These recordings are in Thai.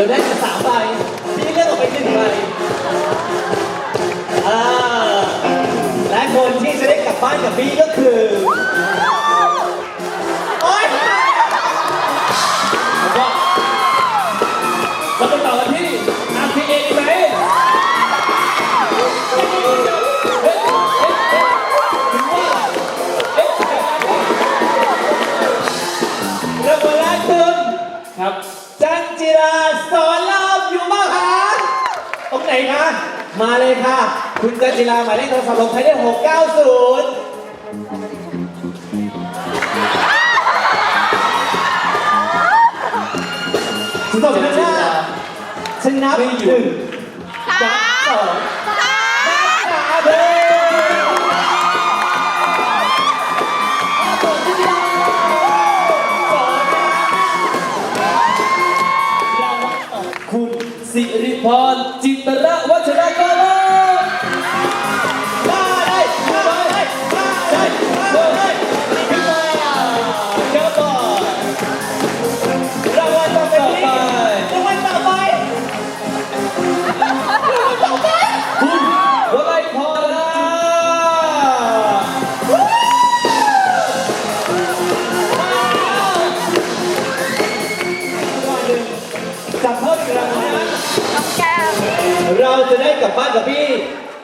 เราได้มาสามใบพี่เลือกออกไปหนึ่งใบอ่าและคนที่จะได้กลับบ้านกับพี่ก็คือ มาเลยค่ะ คุณจันจิราหมายเลขโทรศัพท์ลงท้ายด้วย690สุดยอดนะชาชนะหนึ่งสามสอง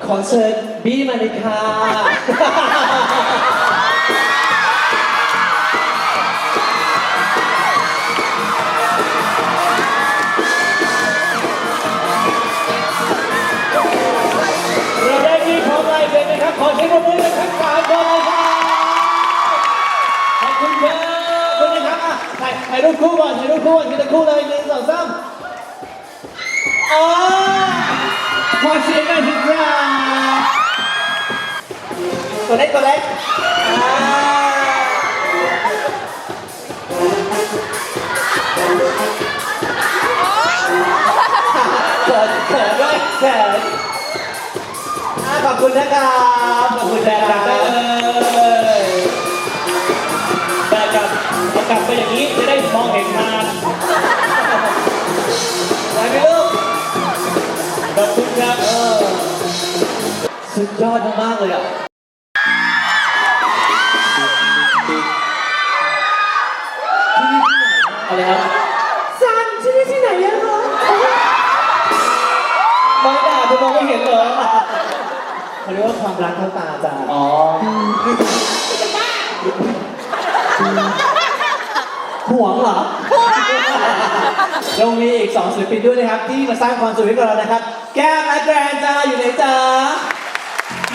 ขอเชิญบี้มาเลยค่ะเราได้พี่พร้อมลายเซ็นนะครับ ขอเชิญปรบมือกับทั้งสามคนเลยครับขอบคุณครับขอบคุณนะครับอะถ่ายถ่ายรูปคู่ก่อนถ่ายรูปคู่ก่อนทีละคู่เลยหนึ่งสองสามอ๋อ ขอเสียงหน่อยสิครับตัวเล็กตัวเล็กอ่าเขินเขินด้วยเขินอะขอบคุณนะครับ ขอบคุณนะครับแต่กลับเอากลับไปอย่างนี้จะได้มองเห็นทาง ยอดมากๆเลยอะ อะไรครับซันที่นี่ที่ไหนอะคะไม่ด่าเธอมองไม่เห็นเหรอเขาเรียกว่าความรักเท่าตาจ้าอ๋อห่วงเหรอเรามีอีกสองศิลปินด้วยนะครับ ที่มาสร้างความสุขให้กับเรานะครับ แก้มและแกรนจ้าอยู่ไหนจ้า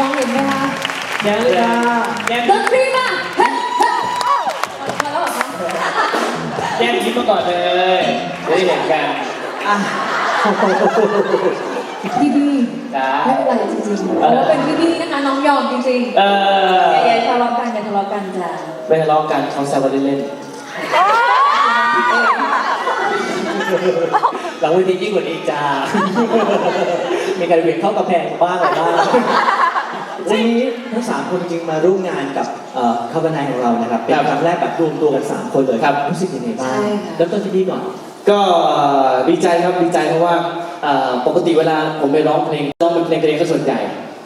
มองเห็นไหมคะแก้มเลยจ้าแก้มดนตรีมาเฮ้ยเฮ้ยมาแล้วเหรอคะแก้มยิ้มมาก่อนเลยจะได้เห็นกันอะพี่บี้จ้าไม่เป็นไรจริงๆเพราะว่าเป็นพี่บี้นะคะน้องยอมจริงเออๆอย่าทะเลาะกันอย่าทะเลาะกันจ้ะไม่ทะเลาะกันเขาแซวกันเล่นหลังเวทียิ่งกว่านี้จ้ามีการเวียนเข้ากระแพงบ้างอะไรบ้าง วันนี้ทั้งสามคนจริงๆมาร่วมงานกับคาร์บอนไนของเรานะครับ เป็นครั้งแรกแบบรวมตัวกันสามคนเลยครับรู้สึกยังไงบ้างเริ่มต้นที่นี่ก่อนๆก็ดีใจครับดีใจเพราะว่าเอ่อปกติเวลาผมไปร้องเพลงร้องเป็นเพลงตัวเองก็ส่วนใหญ่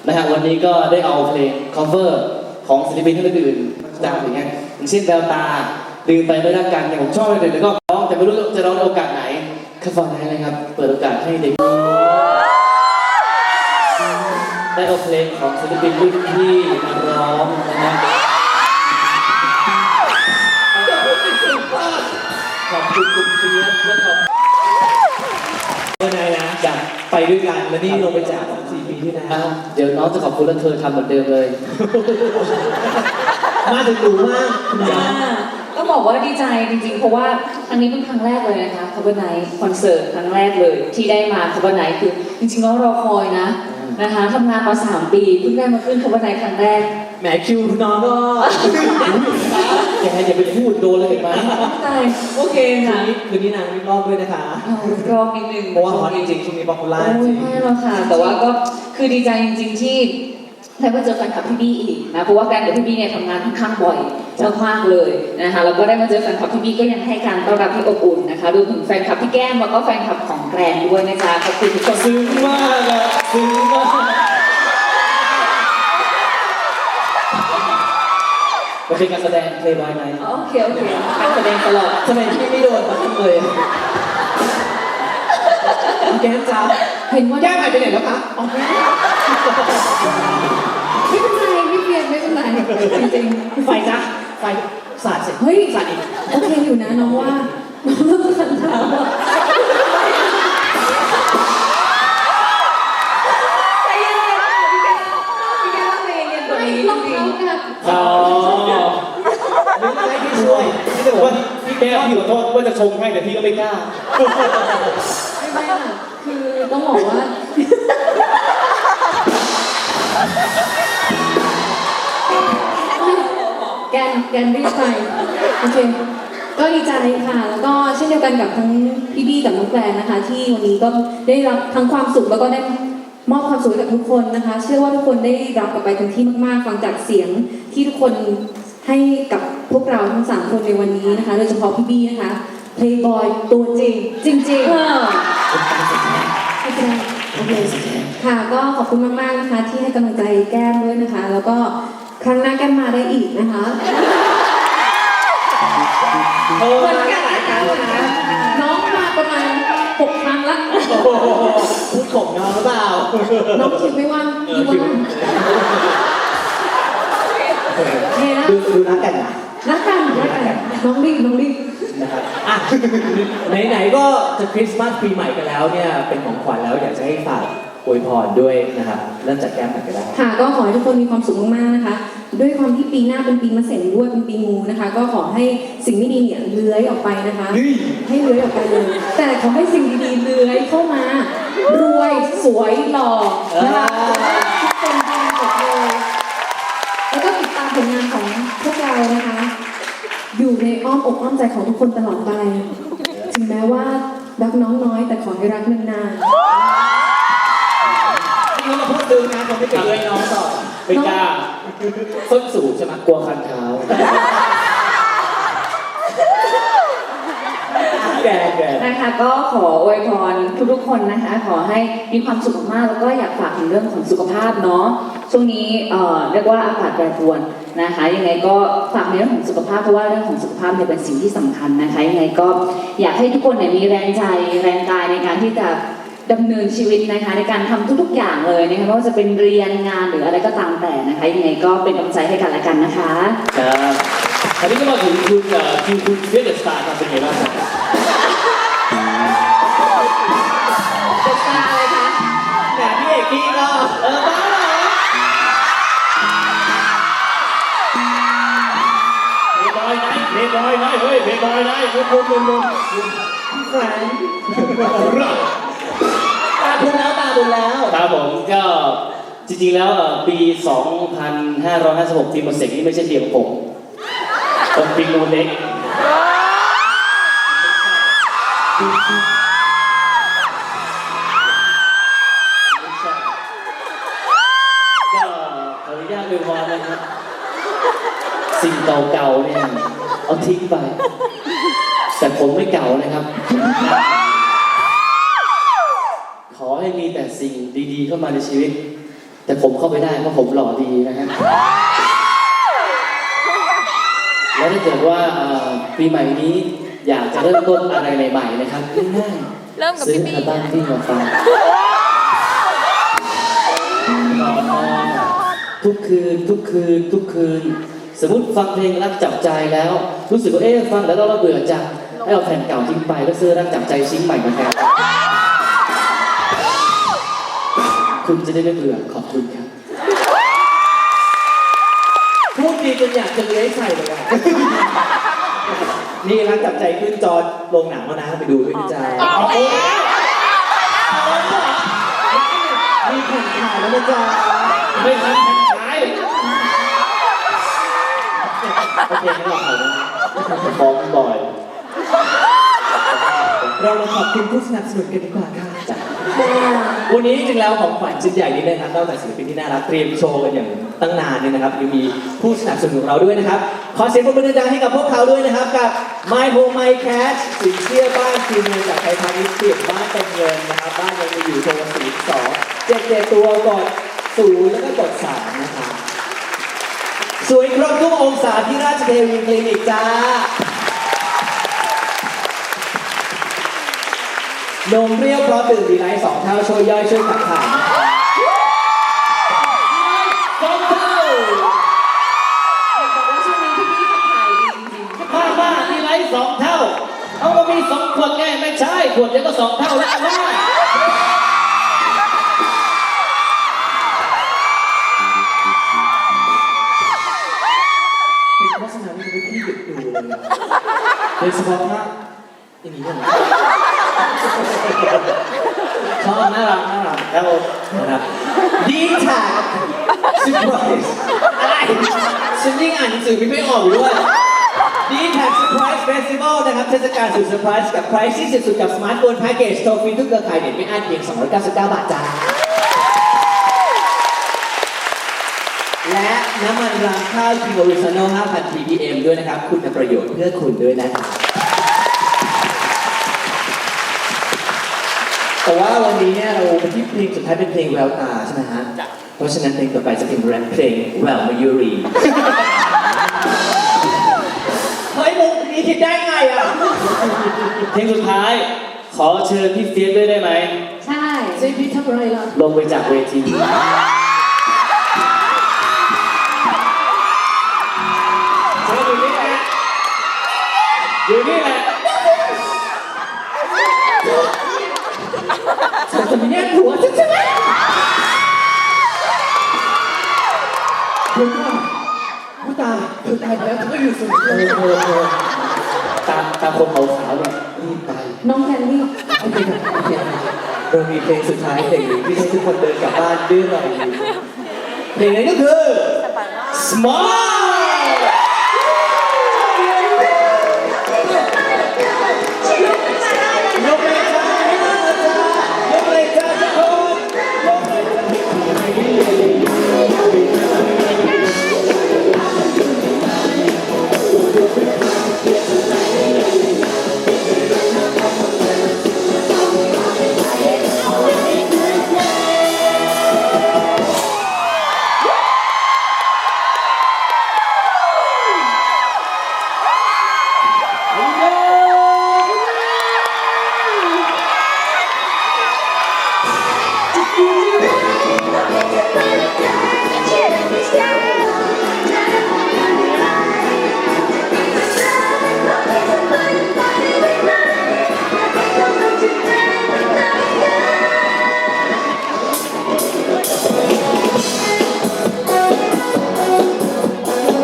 นะฮะวันนี้ก็ได้เอาเพลง cover ของศิลปินท่านอื่นๆจากอย่างเงี้ยอย่างเช่นแววตาลืมไปไม่รักกันเนี่ยผมชอบเลยแล้วก็ร้องแต่ไม่รู้จะร้องในโอกาสไหนก็ฟังได้เลยครับเปิดโอกาสให้เด็ก ได้เอาเพลงของศิลปินรุ่นพี่มาร้องนะฮะขอบคุณคุณเฟียสและขอบยังไงนะอยากไปด้วยกันแล้วนี่ลงไปจากสี่ปีที่แล้วอ้าวเดี๋ยวน้องจะขอบคุณแล้วเธอทำเหมือนเดิมเลย มาถึงดูมากคุณยาอ่าต้องบอกว่าดีใจจริงๆ เพราะว่าครั้งนี้เป็นครั้งแรกเลยนะคะ Cover Night คอนเสิร์ตครั้งแรกเลยที่ได้มา Cover Night คือ จริงๆแล้วรอคอยนะ นะคะทำงานมา 3 ปีเพิ่งได้มาขึ้น Cover Night ครั้งแรก แหมคิวน้องก็แกอย่าไปพูดโดนเลยเห็นไหมใช่โอเคคืนค่ะนี้คืนนี้นางวิ่งรอบด้วยนะคะ เอารอบนิดนึง เพราะว่าฮอตจริงๆช่วงนี้ป๊อปปูล่าจโอ้ริยงไม่หรอกค่ะ แต่ว่าก็คือดีใจจริงๆที่ ได้มาเจอแฟนคลับพี่บี้อีกนะเพราะว่าแกรนกับพี่บี้เนี่ยทำงานค่อนข้างบ่อยมากๆเลยนะคะแล้วก็ได้มาเจอแฟนคลับพี่บี้ก็ยังให้การต้อนรับที่อบอุ่นนะคะรวมถึงแฟนคลับพี่แก้มแล้วก็แฟนคลับของแกรนด้วยนะจ๊ะขอบคุณทุกคนซึ้งมากอะซึ้งมากมันเป็นการแสดงเพลย์บอยไนท์โอเคโอเคการแสดงตลอดทำไมพี่ไม่โดนมาเลยอะ แก้มจ้าเห็นว่าแก้มหายไปไหนแล้วคะอ๋อแก้มไม่เป็นไรไม่เปลี่ยนไม่เป็นไรจริงไฟจ้ะไฟสาดเสร็จๆเฮ้ยสาดอีกโอเคอยู่นะน้องว่าน้องเริ่มคันเท้าอะใจเย็นๆค่ะพี่แก้วพี่แก้วต้องใจเย็นๆกว่านี้จริงๆอ๋อนึกอะไรที่ช่วยที่จะบอกว่าว่าพี่แก้วพี่ขอโทษว่าจะชงให้แต่พี่ก็ไม่กล้าไม่ไม่ค่ะคือ ต้องบอกว่า แกนแกนรีบไปโอเค ก็ดีใจค่ะ แล้วก็เช่นเดียวกันกับทั้งพี่บี้กับน้องแกรนนะคะ ที่วันนี้ก็ได้รับทั้งความสุขแล้วก็ได้มอบความสุขให้กับทุกคนนะคะ เชื่อว่าทุกคนได้รับกลับไปเต็มที่มากๆ ฟังจากเสียงที่ทุกคนให้กับพวกเราทั้งสามคนในวันนี้นะคะ โดยเฉพาะพี่บี้นะคะ Playboy ตัวจริง จริงๆ คค่ะ ก็ขอบคุณมากๆนะคะ ที่ให้กำลังใจแก้มด้วยนะคะ แล้วก็ครั้งหน้าแก้มมาได้อีกนะคะเออเหมือนมากันหลายครั้งแล้วนะน้องมาประมาณหกครั้งละโอ้โหพูดข่มน้องหรือเปล่า น้องคิดไม่ว่างพี่ว่างโอเคนะดูดูนักกันนะ รักกันรักกันน้องรีบน้องรีบนะครับอะไหนๆก็จะคริสต์มาสปีใหม่กันแล้วเนี่ยเป็นของขวัญแล้วอยากจะให้ฝากอวยพรด้วยนะครับเริ่มจากแก้มก่อนก็ได้ ค่ะก็ขอให้ทุกคนมีความสุขมากๆนะคะ ด้วยความที่ปีหน้าเป็นปีมะเสงด้วยเป็นปีงูนะคะ ก็ขอให้สิ่งไม่ดีเนี่ยเลื้อยออกไปนะคะ เฮ้ย ให้เลื้อยออกไปเลย แต่ขอให้สิ่งดีๆเลื้อยเข้ามารวยสวยหล่อนะคะ อยู่ในอ้อมอกอ้อมใจของทุกคนตลอดไป ถึงแม้ว่ารักน้องน้อยแต่ขอให้รักนานๆนี่เขามาพูดดึงนะผมไม่ติดเลยน้องต่อไม่กล้าส้นสูงใช่ไหมกลัวคันเท้าแกแกนะคะ ก็ขออวยพรทุกๆคนนะคะ ขอให้มีความสุขมากๆแล้วก็อยากฝากถึงเรื่องของสุขภาพเนาะช่วงนี้เอ่อเรียกว่าอากาศแปรปรวน นะคะยังไงก็ฝากในเรื่องของสุขภาพเพราะว่าเรื่องของสุขภาพเนี่ยเป็นสิ่งที่สำคัญนะคะยังไงก็อยากให้ทุกคนเนี่ยมีแรงใจแรงกายในการที่จะดำเนินชีวิตนะคะในการทำทุกๆอย่างเลยนะคะไม่ว่าจะเป็นเรียนงานหรืออะไรก็ตามแต่นะคะยังไงก็เป็นกำลังใจให้กันและกันนะคะครับคราวนี้ก็มาถึงคุณคิวคุณเฟียเดสตาร์ครับเป็นไงบ้างครับจะตาอะไรคะแหมพี่เอกกี้ก็เออ อยไนท์เพย์บอยไนท์เฮ้ยเพย์บอยไนท์คุณคุณคุณคุณแฟนตาบุญแล้วตาบุญแล้ว ครับผมก็จริงๆแล้วเอ่อปี 2556 ทีมเสกนี่ไม่ใช่ทีมของผมเป็นปีนูเล็กก็ขออนุญาตเลยพรนะครับ สิ่งเก่าๆเนี่ย เอาทิ้งไป แต่ผมไม่เก่านะครับ ขอให้มีแต่สิ่งดีๆเข้ามาในชีวิต แต่ผมเข้าไปได้เพราะผมหล่อดีนะฮะ แล้วถ้าเกิดว่าเอ่อปีใหม่นี้ อยากจะเริ่มต้นอะไรใหม่ๆนะครับง่ายๆเริ่มกับซื้อพี่อัลบั้มที่มาฟังนอนนอนทุกคืนทุกคืนทุกคืน สมมติฟังเพลงรักจับใจแล้ว รู้สึกว่าเอ๊ะฟังแล้วเราเบื่อจังให้เอาแผ่นเก่าทิ้งไปแล้วซื้อรักจับใจชิ้นใหม่มาแทนคุณจะได้ไม่เบื่อขอบคุณครับพูดดีจนอยากจะเลื้ยใส่เลยอะนี่รักจับใจขึ้นจอโรงหนังแล้วนะไปดูด้วยนะจ๊ะมีแผ่นถ่ายแล้วนะจ๊ะไม่ทัน แผ่นท้ายโอเคงั้นเราถ่ายแล้วนะฟ้องบ่อยเรามาขอบคุณผู้สนับสนุนกันดีกว่าค่ะจ้ะวันนี้จริงๆแล้วของขวัญชิ้นใหญ่นี้นะครับนอกจากศิลปินที่น่ารักเตรียมโชว์กันอย่างตั้งนานเนี่ยนะครับยังมีผู้สนับสนุนของเราด้วยนะครับ ขอเสียงปรบมือดังๆให้กับพวกเขาด้วยนะครับกับ My Home My Cash สินเชื่อบ้านคืนเงินจากไทยพาณิชย์เปลี่ยนบ้านเป็นเงินนะครับบ้านยังมีอยู่โทรศูนย์สองเจ็ดเจ็ดตัวกดศูนย์แล้วก็กดสามนะครับ สวยครบทุกองศาที่ราชเทวีคลินิกจ้า นมเปรี้ยวเพราะดื่มดีไลท์สองเท่าช่วยย่อยช่วยขับถ่ายนะครับสองเท่าบอกว่าช่วงนี้พี่พี่ขับถ่ายดีจริงๆ มามาดีไลท์สองเท่า เอาก็มีสองขวดไงไม่ใช่ขวดเดียวก็สองเท่าแล้ว ยเฉพาะถ้าอย่างนี้เนี่ยนะชอบน่ารักน่ารักครับผมนะครับดีแท็กซิปไพรส์อะไรฉันยิ่งอ่านหนังสือไม่ออกอยู่ด้วยดีแท็กซิปไพรส์เฟสติวัลนะครับเทศกาลสุดเซอร์ไพรส์กับไพรส์ที่สุดๆกับสมาร์ทโฟนแพ็กเกจโทรฟรีทุกเครือข่ายเน็ตไม่อั้นเพียง 299 บาทจ้า และน้ำมันรางข้าวคิโมริซโน5,000 ppm ด้วยนะครับ คุณประโยชน์เพื่อคุณด้วยนะครับแต่ว่าวันนี้เนี่ยเราเป็นที่เพลงสุดท้ายเป็นเพลงแววตาใช่ไหมฮะ เพราะฉะนั้นเพลงต่อไปจะเป็นแรปเพลงแววมายุรี เฮ้ยมุกนี้คิดได้ไงอะ เพลงสุดท้าย ขอเชิญพี่เฟียสด้วยได้ไหม ใช่เซพี่ทำอะไรล่ะ ลงไปจากเวที ผู้ตายเธอตายไปแล้วเธอก็อยู่สูงเออเออเออตามตามคนขาวๆเนี่ยรีบไปน้องแคนดี้โอเคครับโอเคเรามีเพลงสุดท้ายเพลงหนึ่งที่ให้ทุกคนเดินกลับบ้านด้วยรอยยิ้มเพลงนั้นก็คือ Smile